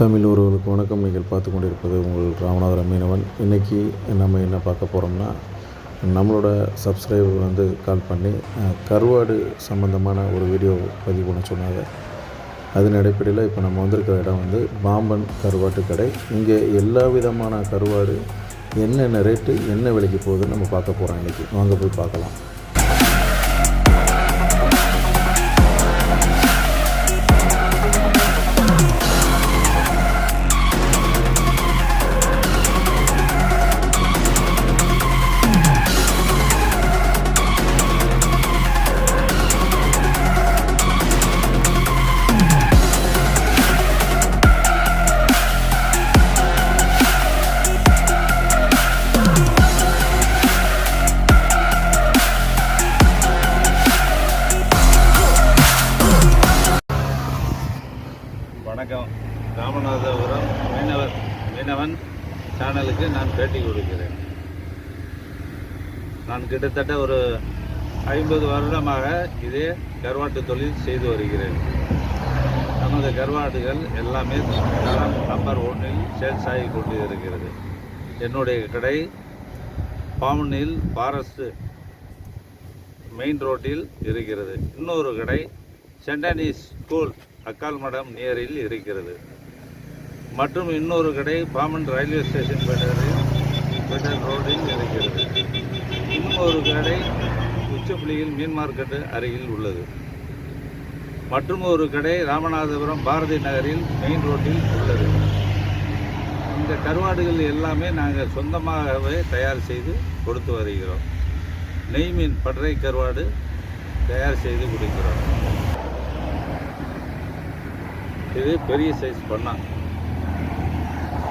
தமிழ் ஒருவருக்கு வணக்கம். நீங்கள் பார்த்து கொண்டிருப்பது உங்கள் ராமநாதர மீனவன். இன்றைக்கி நம்ம என்ன பார்க்க போகிறோம்னா நம்மளோட சப்ஸ்கிரைபர் வந்து கால் பண்ணி கருவாடு சம்மந்தமான ஒரு வீடியோ பதிவு பண்ண சொன்னாங்க. அதன் அடிப்படையில் இப்போ நம்ம வந்திருக்கிற இடம் வந்து பாம்பன் கருவாட்டு கடை. இங்கே எல்லா விதமான கருவாடு என்னென்ன ரேட்டு என்ன விலைக்கு போகுதுன்னு நம்ம பார்க்க போகிறோம் இன்றைக்கி வாங்க போய் பார்க்கலாம். வணக்கம். ராமநாதபுரம் மீனவர் மீனவன் சேனலுக்கு நான் பேட்டி கொடுக்கிறேன். நான் கிட்டத்தட்ட ஒரு ஐம்பது வருடமாக இதே கருவாட்டு தொழில் செய்து வருகிறேன். நமது கருவாடுகள் எல்லாமே தரம் நம்பர் ஒன்றில் சேல்ஸ் ஆகி கொண்டு இருக்கிறது. என்னுடைய கடை பாமனில் ஃபாரஸ்ட் மெயின் ரோட்டில் இருக்கிறது. இன்னொரு கடை சென்டனி ஸ்கூல் அக்கால் மடம் நியரில் இருக்கிறது. மற்றும் இன்னொரு கடை பாமன் ரயில்வே ஸ்டேஷன் பெட்டரில் பெட்டர் ரோடில் இருக்கிறது. இன்னொரு கடை உச்சப்புலியில் மீன் மார்க்கெட்டு அருகில் உள்ளது. மற்றும் ஒரு கடை ராமநாதபுரம் பாரதி நகரில் மெயின் ரோட்டில் உள்ளது. இந்த கருவாடுகள் எல்லாமே நாங்கள் சொந்தமாகவே தயார் செய்து கொடுத்து வருகிறோம். நெய் மீன் பட்டறை கருவாடு தயார் செய்து கொடுக்கிறோம். இது பெரிய சைஸ் பண்ணா.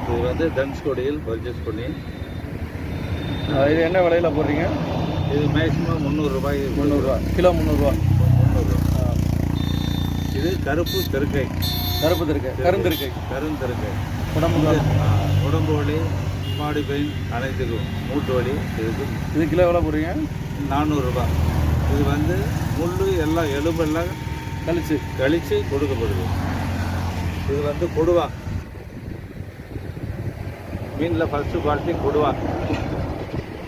இது வந்து தனுஷ்கோடியில் பர்ச்சேஸ் பண்ணி. இது என்ன விலையில் போடுறீங்க? இது மேக்ஸிமம் முந்நூறுரூபாய் முந்நூறுரூவா கிலோ முந்நூறுரூவா முந்நூறு இது கருப்பு தெருக்கை. கருப்பு திருக்கை. கருந்திருக்கை கருந்தெருக்கை உடம்பு உடம்பு வலி பாடி பெயின் அனைத்துக்கும் மூட்டு வலி இதுக்கு இது கிலோ எவ்வளோ போடுறீங்க? நானூறுரூபா இது வந்து முள் எல்லாம் எலும்பெல்லாம் கழிச்சு. கழித்து கொடுக்கப்படுது. இது வந்து கொடுவா. மீனில் ஃபஸ்ட்டு குவாலிட்டி கொடுவா.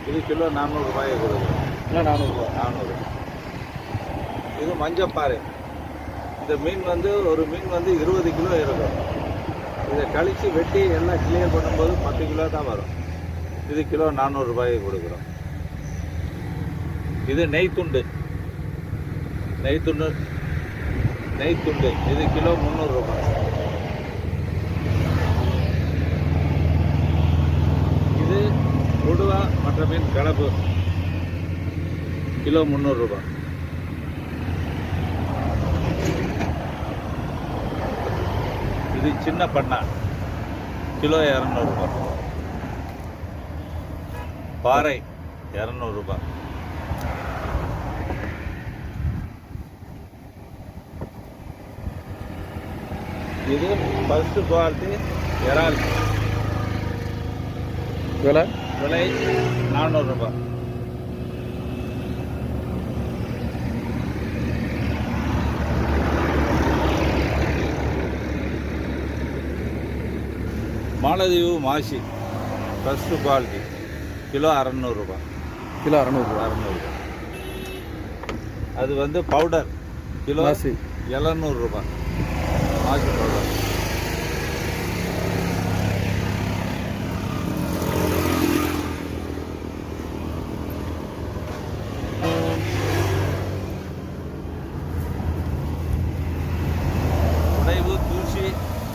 இது கிலோ நானூறுரூபாயை கொடுக்குறோம் இல்லை நானூறுரூவா நானூறு இது மஞ்சப்பாறை. இந்த மீன் வந்து ஒரு மீன் வந்து இருபது கிலோ இருக்கும். இதை கழித்து வெட்டி எல்லாம் கிளியர் பண்ணும்போது பத்து கிலோ தான் வரும். இது கிலோ நானூறுரூபாயை கொடுக்குறோம். இது நெய் துண்டு. நெய் துண்டு. நெய் துண்டு. இது கிலோ முந்நூறுரூபா இது கொடுவா மற்ற மீன் கலப்பு கிலோ முந்நூறுரூபா இது சின்ன பண்ணா. கிலோ இரநூறுபா பாறை இரநூறுபா இது ஃபஸ்ட்டு குவாலிட்டி இறால் விலை? விலை நானூறுரூபா மாலதீவு மாசி ஃபஸ்ட்டு குவாலிட்டி கிலோ அறநூறுபா கிலோ அறநூறுவா அறநூறுபா அது வந்து பவுடர் கிலோ மாசி. எழுநூறுபா மாசி பவுடர்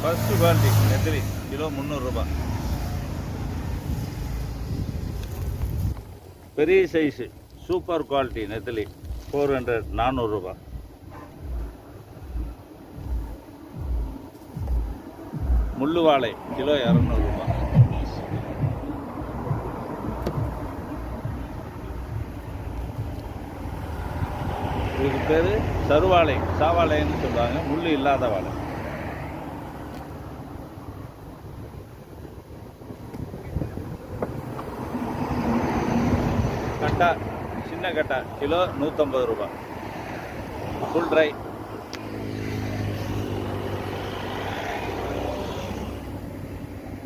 ஃபஸ்ட்டு குவாலிட்டி நெத்திரி கிலோ முந்நூறுரூபா பெரிய சைஸு சூப்பர் குவாலிட்டி நெத்திலி ஃபோர் ஹண்ட்ரட் நானூறுரூபா முள்ளு வாழை கிலோ இரநூறுபா இதுக்கு பேர் சருவாழை சாவாழைன்னு சொல்லுவாங்க முள் இல்லாத வாழை. கட்டா சின்ன கட்டா கிலோ நூற்றம்பது ரூபா. ஃபுல் ட்ரை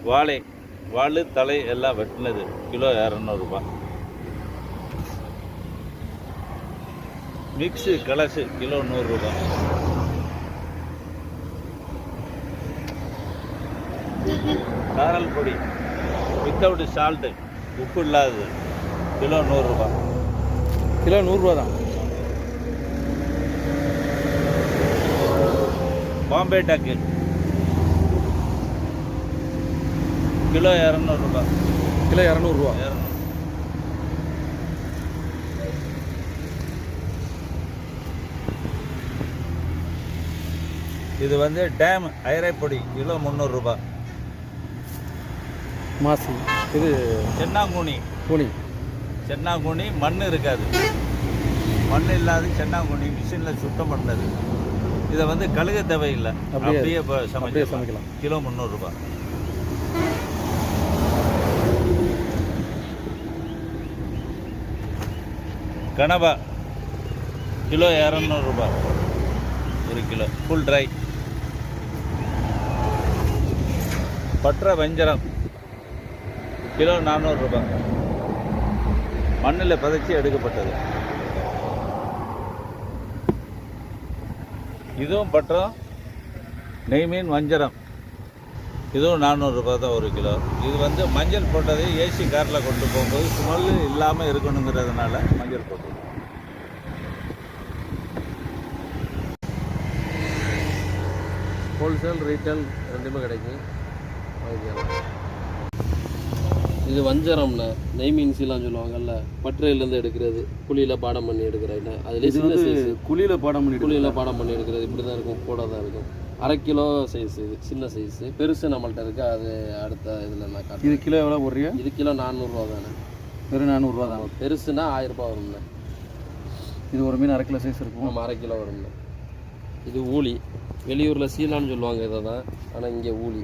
வாழை வாழு தலை எல்லாம் வெட்டினது கிலோ இரநூறுபா மிக்ஸு கலசு கிலோ நூறுரூபா காரல் பொடி வித்தவுட் சால்ட்டு உப்பு இல்லாதது. கிலோ நூறுரூபா. கிலோ நூறுரூவா தான். பாம்பே டக்கு கிலோ இரநூறுபா. கிலோ இரநூறுவா. இது வந்து டேம் ஐரைப்பொடி கிலோ முந்நூறுரூபா மாசி. இது சென்னாங்குனி துணி சென்னாங்குனி மண் இருக்காது. மண் இல்லாத சென்னாங்குனி மிஷினில் சுத்தம் பண்ணது. இதை வந்து கழுக தேவையில்லை. அப்படியே- அப்படியே இப்போ சமைக்கலாம். சமைக்கலாம். கிலோ முந்நூறுரூபா கனவா. கிலோ இரநூறுபா. ஒரு கிலோ. ஃபுல் ட்ரை பற்ற வஞ்சரம். கிலோ நானூறுரூபா மண்ணில் பதைச்சி எடுக்கப்பட்டது. இதுவும் பட்டம் நெய் மீன் வஞ்சரம். இதுவும் நானூறுரூபா தான் ஒரு கிலோ. இது வந்து மஞ்சள் போட்டது ஏசி காரில் கொண்டு போகும்போது ஸ்மெல் இல்லாமல் இருக்கணுங்கிறதுனால மஞ்சள் போட்டது. ஹோல்சேல் ரீட்டைல் ரெண்டுமே கிடைக்கும். வாங்கிக்கலாம். இது வஞ்சரம்ண்ணே நெய் மீன் சீலாம் சொல்லுவாங்கல்ல எடுக்கிறது குழியில் பாடம் பண்ணி எடுக்கிறது அதுலேயே இது சின்ன சைஸ். குழியில பாடம் பண்ணிட்டு குழியில் பாடம் பண்ணி எடுக்கிறது. இப்படி தான் இருக்கும். கூட தான் இருக்கும். அரை கிலோ சைஸ் இது. சின்ன சைஸு பெருசு நம்மள்ட்ட இருக்கு. அது அடுத்த இதில் நான் இது கிலோ எவ்வளோ போடுறீங்க? இது கிலோ நானூறுரூவா தானே. வெறும் நானூறுரூவா தான். பெருசுனா ஆயிரரூபா வரும்ண்ணே இது ஒரு மீன் அரை கிலோ சைஸ் இருக்கும். நம்ம அரை கிலோ வரும்ண்ணே இது ஊளி வெளியூரில் சீலான்னு சொல்லுவாங்க இதை தான். ஆனால் இங்கே இதை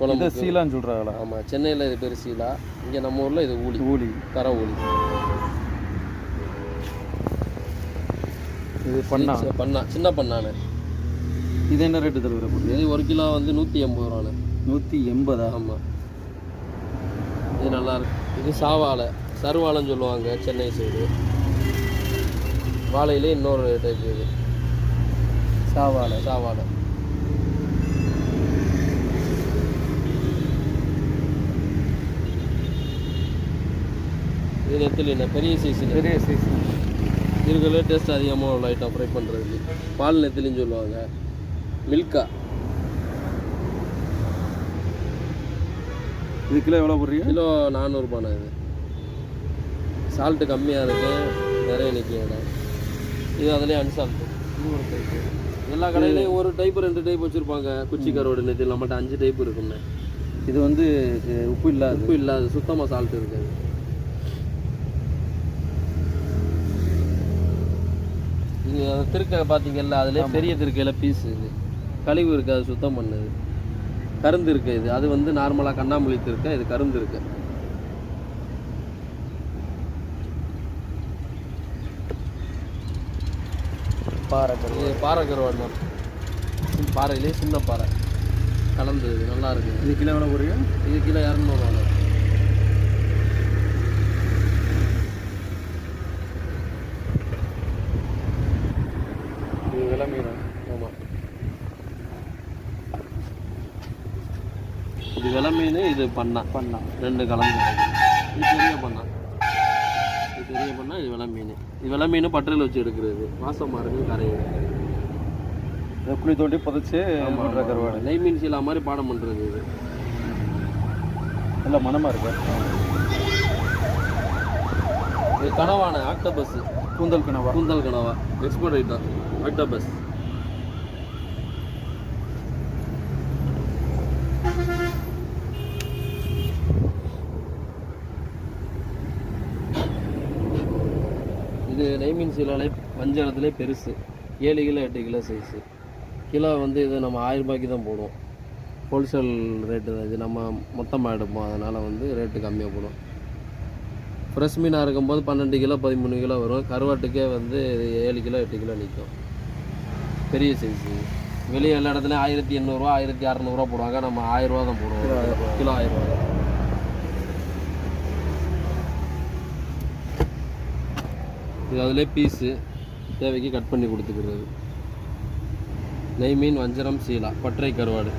குழம்பு சீலான்னு சொல்கிறாங்களா ஆமாம் சென்னையில் இது பேர் சீலா. இங்கே நம்ம ஊரில் இது ஊளி ஊலி. கரை ஊளி இது பண்ணா? பண்ணா சின்ன பண்ணானே. இது என்ன ரேட்டு போட்டு? இது ஒரு கிலோ வந்து நூற்றி எண்பது ரூபாண்ணே நூற்றி எண்பதா? ஆமாம் இது நல்லா இருக்கு. இது சாவாழை. சருவாழைன்னு சொல்லுவாங்க சென்னை சைடு வாழையிலே இன்னொரு டைப் இது சாவாலை சாவாழை. இது நெத்திலிண்ணே பெரிய சைஸ் பெரிய சைஸ் இருக்கிறதுல டேஸ்ட் அதிகமாக உள்ள ஐட்டம் ஃப்ரை பண்ணுறதுக்கு பால் நெத்திலின்னு சொல்லுவாங்க. மில்கா. இது கிலோ எவ்வளோ போடுறீங்க? கிலோ நானூறுபாண்ணே இது. சால்ட்டு கம்மியாக இருக்கு. நிறைய நிற்கும் இது அதுலேயே அன்சால்ட்டு எல்லா கடையிலையும் ஒரு டைப் ரெண்டு டைப் வச்சுருப்பாங்க. குச்சி கருவாடு நெத்தி நம்மகிட்ட அஞ்சு டைப் இருக்குண்ணே இது வந்து உப்பு இல்லாது. உப்பு இல்லாது சுத்தமாக சால்ட் இருக்காது. திருக்கை பார்த்தீங்கல்ல அதுலேயே பெரிய திருக்கையில் பீஸ் இது. கழிவு இருக்குது அது சுத்தம் பண்ணுது. கருந்து இருக்கு இது. அது வந்து நார்மலாக கண்ணாமூலி திருக்கை இது கருந்து இருக்கு பாறை பாறை கருவாடு பாறையிலே சின்ன பாறை. கலந்து நல்லா இருக்கு. இது கிலோ எவ்வளோ போடுறீங்க? இது கிலோ இரநூறுவா இது விலை மீன் ஆமாம் இது விலை மீன் இது பண்ணா பண்ணா. ரெண்டு கலந்து கிடைக்கும். இது பெரிய பண்ணா. இது பெரிய பண்ணா இது விலை மீன். இது விலை மீன் பட்டறையில் வச்சு எடுக்கிறது. வாசமாக இருக்கு கரையும் இதை குழி தோண்டி புதைச்சி பண்ணுற கருவாடு. நெய் மீன் சீலா மாதிரி பாடம் பண்ணுறது இது. நல்ல மனமாக இருக்கு. இது கனவான ஆக்டோபஸ். கூந்தல் கனவா? கூந்தல் கனவா. எக்ஸ்போர்ட் ஐட்டம் ஆக்டோபஸ் இது நெய்மீன் சீலாலே வஞ்சரத்துலேயே பெருசு. ஏழு கிலோ எட்டு கிலோ சைஸு கிலோ வந்து இது நம்ம ஆயிரம் ரூபாய்க்கு தான் போடுவோம். ஹோல்சேல் ரேட்டு தான் இது நம்ம மொத்தமாக எடுப்போம். அதனால் வந்து ரேட்டு கம்மியாக போடும் ஃப்ரெஷ் மீனாக இருக்கும்போது பன்னெண்டு கிலோ பதிமூணு கிலோ வரும். கருவாட்டுக்கே வந்து ஏழு கிலோ எட்டு கிலோ நிற்கும் பெரிய சைஸு வெளியே எல்லா இடத்துலையும் ஆயிரத்தி எண்ணூறுரூவா ஆயிரத்தி அறநூறுவா போடுவாங்க. நம்ம ஆயிரம் ரூபா தான் போடுவோம். கிலோ ஆயிரம் தான் இது அதிலே பீஸு தேவைக்கு கட் பண்ணி கொடுத்துக்கிறது. நெய் மீன் வஞ்சரம் சீலா பற்றை கருவாடு.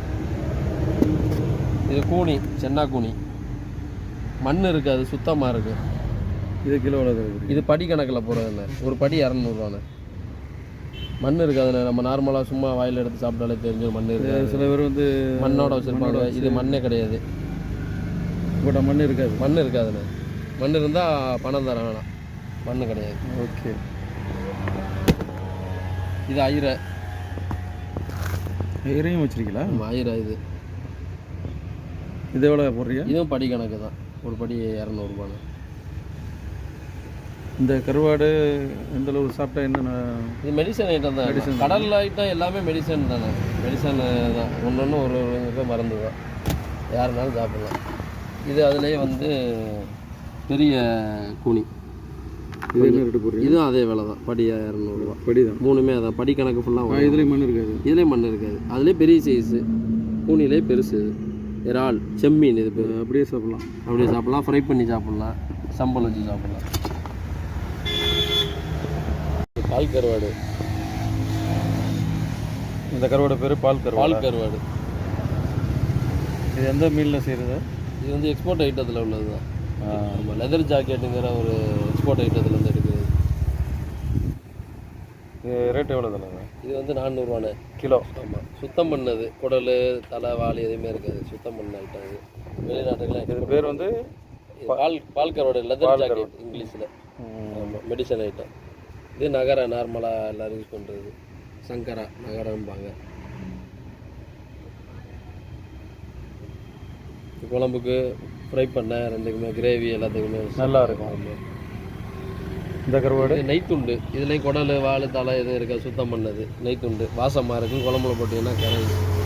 இது கூனி சென்னா கூனி. மண் இருக்காது சுத்தமாக இருக்கு. இது கிலோ எவ்வளோ இது படி கணக்கில் போகிறதில்ல ஒரு படி இரநூறுவாண்ணே மண் இருக்காதுண்ணே நம்ம நார்மலாக சும்மா வாயில் எடுத்து சாப்பிட்டாலே தெரிஞ்சு மண் இருக்காது சில பேர் வந்து மண்ணோட வச்சுருப்பாங்க. இது மண்ணே கிடையாது. போட்ட மண் இருக்காது. மண் இருக்காதுண்ணே. மண் இருந்தால் பணம் தர வேணாம் மண் கிடையாது. ஓகே. இது ஐரை இறையும் வச்சிருக்கீங்களா? ஐரை இது. இது எவ்வளோ போடுறீங்க? இதுவும் படி கணக்கு தான். ஒரு படி இரநூறுபாண்ணே இந்த கருவாடு எந்த அளவு சாப்பிட்டா என்னென்ன? இது மெடிசன் ஐட்டம் தான். Medicine. கடல் ஐட்டம் எல்லாமே மெடிசன் தானே. மெடிசன் தான். ஒன்று ஒன்று ஒரு ஒரு மருந்து தான் யாருனாலும் சாப்பிடலாம். இது அதுலேயே வந்து பெரிய கூனி. இது என்ன ரேட்டு போடுறீங்க? இதுவும் அதே விலை தான். படி இரநூறுவா படி தான் மூணுமே அதான். படி கணக்கு ஃபுல்லாக இதுலேயும் மண் இருக்காது. இதுலேயே மண் இருக்காது. அதுலேயே பெரிய சைஸு கூனிலே பெருசு இது. இறால் செம்மீன் இது பேர். அப்படியே சாப்பிடலாம். அப்படியே சாப்பிட்லாம். ஃப்ரை பண்ணி சாப்பிட்லாம். சம்பல் வச்சு சாப்பிட்லாம். பால் கருவாடு. இந்த கருவாடு பேர் பால் கருவாடு? பால் கருவாடு. இது எந்த மீனில் செய்கிறது இது வந்து எக்ஸ்போர்ட் ஐட்டத்தில் உள்ளது தான் நம்ம லெதர் ஜாக்கெட்டுங்கிற ஒரு எக்ஸ்போர்ட் ஐட்டத்தில் இருந்து எடுக்கிறது இது ரேட் எவ்வளோ தானே? இது வந்து நானூறுவாண்ணே. கிலோ. ஆமாம் சுத்தம் பண்ணது குடல் தலை வால் எதுவுமே இருக்காது. சுத்தம் பண்ண ஐட்டம் இது வெளிநாட்டுக்கெல்லாம் இது. பேர் வந்து பால் பால் கருவாடு லெதர் ஜாக்கெட் இங்கிலீஷில். ஆமாம் மெடிசன் ஐட்டம் இது நகரா நார்மலாக எல்லோரும் யூஸ் பண்ணுறது சங்கரா நகரம்பாங்க. குழம்புக்கு ஃப்ரை பண்ண ரெண்டுக்குமே கிரேவி எல்லாத்துக்குமே நல்லா இருக்கும். இந்த கருவாடு? நெய்த்துண்டு இதுலேயும் குடல் வால் தலை எதுவும் இருக்காது சுத்தம் பண்ணது. நெய்த்துண்டு வாசமாக இருக்கும் குழம்புல போட்டிங்கன்னா கரையும்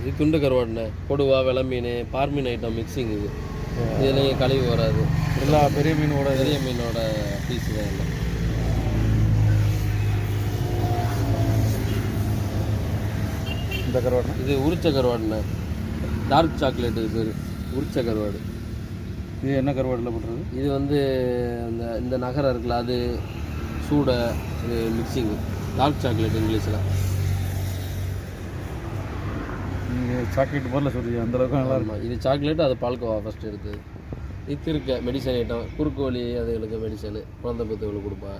இது துண்டு கருவாடுண்ணே. கொடுவா வெலை மீன் பார்மீன் ஐட்டம் மிக்சிங் இது. இதுலேயும் கழிவு வராது. எல்லா பெரிய மீனோட பெரிய மீனோட பீஸ் தான் எல்லாம் இந்த கருவாடு இது உரிச்ச கருவாடுண்ணே டார்க் சாக்லேட் இது பேர். உரிச்ச கருவாடு இது என்ன கருவாடில் பண்ணுறது இது வந்து அந்த இந்த நகரம் இருக்குல்ல அது சூடை இது மிக்சிங் டார்க் சாக்லேட் இங்கிலீஷில். நீங்கள் சாக்லேட் மாதிரில சொல்றீங்க அந்த அளவுக்கு நல்லா இருக்கும் இது சாக்லேட் அது பால்கோவா ஃபஸ்ட் எடுத்தது இது திருக்க மெடிசன் ஐட்டம் குறுக்கு வலி அதுகளுக்கு மெடிசனு குழந்தை பெற்றுகளுக்கு கொடுப்பா.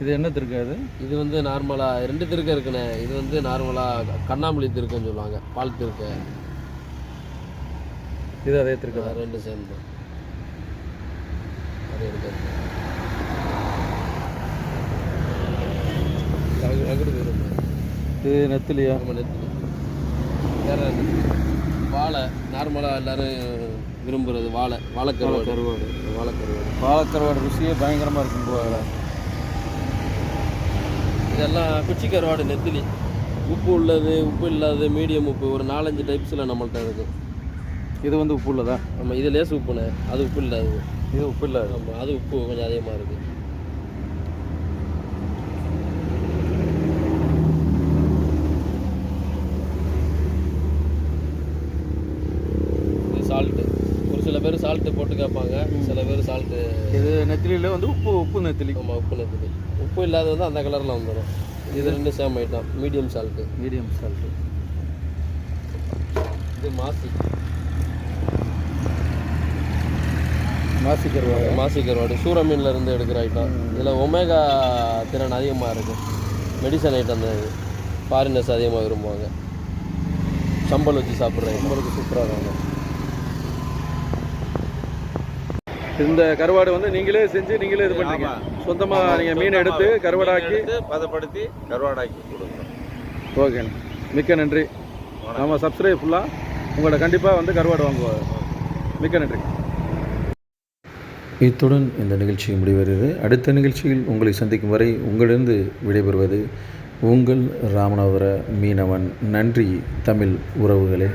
இது என்ன திருக்காது இது வந்து நார்மலாக ரெண்டு திருக்க இருக்குண்ணே. இது வந்து நார்மலாக கண்ணாமூலி திருக்கன்னு சொல்லுவாங்க பால் திருக்க இது அதே திருக்கா ரெண்டு சேம் தான். அது இருக்காது இது நெத்திலியா? நெத்திலி. வேற வாழை. நார்மலாக எல்லாரும் விரும்புறது வாழை. வாழைக்கருவாடு. கருவாடு வாழைக்கருவாடு. பாலக்கருவாடு ருசியே பயங்கரமாக இருக்கும் போல. இதெல்லாம் குச்சி கருவாடு நெத்திலி. உப்பு உள்ளது உப்பு இல்லாதது மீடியம் உப்பு ஒரு நாலஞ்சு டைப்ஸில் நம்மள்ட்ட இருக்குது இது வந்து உப்பு உள்ளதா? நம்ம இது லேஸ் உப்புண்ணே. அது உப்பு இல்லாதது இது உப்பு இல்லை ஆமாம் அது உப்பு கொஞ்சம் அதிகமாக இருக்குது இது சால்ட்டு ஒரு சில பேர் சால்ட்டு போட்டு கேட்பாங்க சில பேர் சால்ட்டு இது நெத்திலியில் வந்து உப்பு உப்பு நெத்திலி. ஆமாம் உப்பு நெத்திலி. உப்பு இல்லாதது வந்து அந்த கலரில் வந்துடும் இது ரெண்டு same item medium salt medium salt இது மாசி. மாசி கருவாடு. மாசி கருவாடு. சூர மீன்ல இருந்து எடுக்கிற ஐட்டம் இதில் ஒமேகா திறன் அதிகமாக இருக்குது மெடிசன் ஐட்டம் தான் இது. ஃபாரினர்ஸ் அதிகமாக விரும்புவாங்க. சம்பல் வச்சு சாப்பிட்ற ஐட்டம் உங்களுக்கு சூப்பராக இருக்கும் இந்த கருவாடு வந்து நீங்களே செஞ்சு நீங்களே இது பண்ணுறீங்க. சொந்தமாக நீங்கள் மீன் எடுத்து கருவாடாக்கி பதப்படுத்தி கருவாடாக்கி கொடுக்குறோம் ஓகே மிக்க நன்றி. நம்ம சப்ஸ்கிரைப் ஃபுல்லாக உங்களோட கண்டிப்பாக வந்து கருவாடு வாங்குவாங்க மிக்க நன்றி. இத்துடன் இந்த நிகழ்ச்சி முடிவருகிறது அடுத்த நிகழ்ச்சியில் உங்களை சந்திக்கும் வரை உங்களிருந்து விடைபெறுவது உங்கள் ராமநாதபுர மீனவன். நன்றி தமிழ் உறவுகளே.